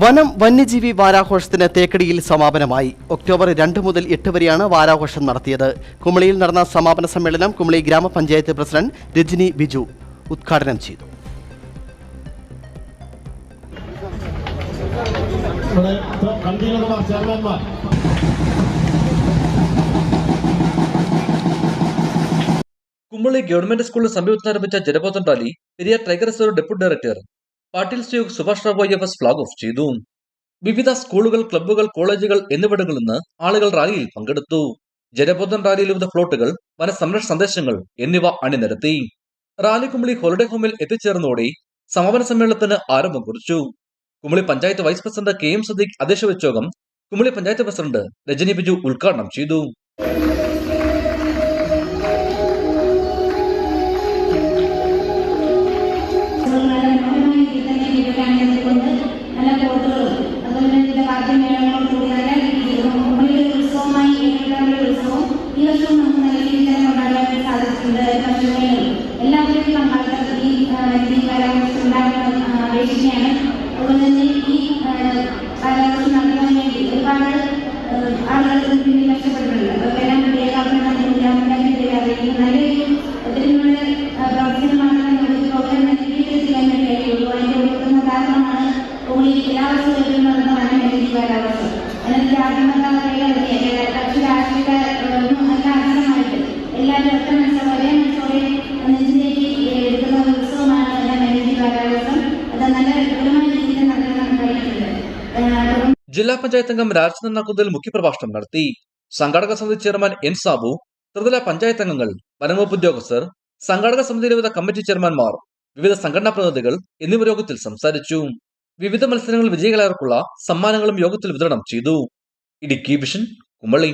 വനം വന്യജീവി വാരാഘോഷത്തിന് തേക്കടിയിൽ സമാപനമായി. ഒക്ടോബർ രണ്ട് മുതൽ എട്ട് വരെയാണ് വാരാഘോഷം നടത്തിയത്. കുമളിയിൽ നടന്ന സമാപന സമ്മേളനം കുമളി ഗ്രാമപഞ്ചായത്ത് പ്രസിഡന്റ് രജനി ബിജു ഉദ്ഘാടനം ചെയ്തു. കുമ്പളി ഗവൺമെന്റ് സ്കൂളിൽ സമീപത്ത് ആരംഭിച്ച Janabodhan rally Periyar tiger reserve deputy director Patil സ്യൂഖ് Subhash Rao I F S flag off ചെയ്തു വിവിധ സ്കൂളുകൾ ക്ലബ്ബുകൾ കോളേജുകൾ എന്നിവിടങ്ങളിൽ നിന്ന് ആളുകൾ റാലിയിൽ പങ്കെടുത്തു. ജനബോധൻ റാലിയിൽ വിവിധ ഫ്ലോട്ടുകൾ വനസംരക്ഷണ സന്ദേശങ്ങൾ എന്നിവ അണിനിരത്തി. റാലി കുമ്പളി ഹോളിഡേ ഹോമിൽ എത്തിച്ചേർന്നോടെ സമാപന സമ്മേളനത്തിന് ആരംഭം കുറിച്ചു. Kumily panchayat vice president K M Sadiq അധ്യക്ഷ വെച്ചോകം കുമളി പഞ്ചായത്ത് പ്രസിഡന്റ് രജനി ബിജു ഉദ്ഘാടനം ചെയ്തു. എല്ലാ വർഷവും നടന്ന വനമെഴുതി കാലാവസ്ഥ അതിനകത്ത് ജാതിമതായ കക്ഷി രാഷ്ട്രീയ എല്ലാ അധികമായിട്ട് ഒരേ മനസ്സോടെ എടുക്കുന്ന ഉത്സവമാണ് കാലാവസ്ഥ. അത് നല്ല വിപുലമായ രീതിയിൽ നടത്താൻ ജില്ലാ പഞ്ചായത്ത് അംഗം രാജചന്ദ്രൻ നക്കുതൽ മുഖ്യപ്രഭാഷണം നടത്തി. സംഘാടക സമിതി ചെയർമാൻ എൻ സാബു ത്രിതല പഞ്ചായത്ത് അംഗങ്ങൾ വനംവകുപ്പ് ഉദ്യോഗസ്ഥർ സംഘാടക സമിതിയിലെ വിവിധ കമ്മിറ്റി ചെയർമാൻമാർ വിവിധ സംഘടനാ പ്രതിനിധികൾ എന്നിവർ യോഗത്തിൽ സംസാരിച്ചു. വിവിധ മത്സരങ്ങളിൽ വിജയികളായവർക്കുള്ള സമ്മാനങ്ങളും യോഗത്തിൽ വിതരണം ചെയ്തു. ഇടുക്കി വിഷൻ കുമളി.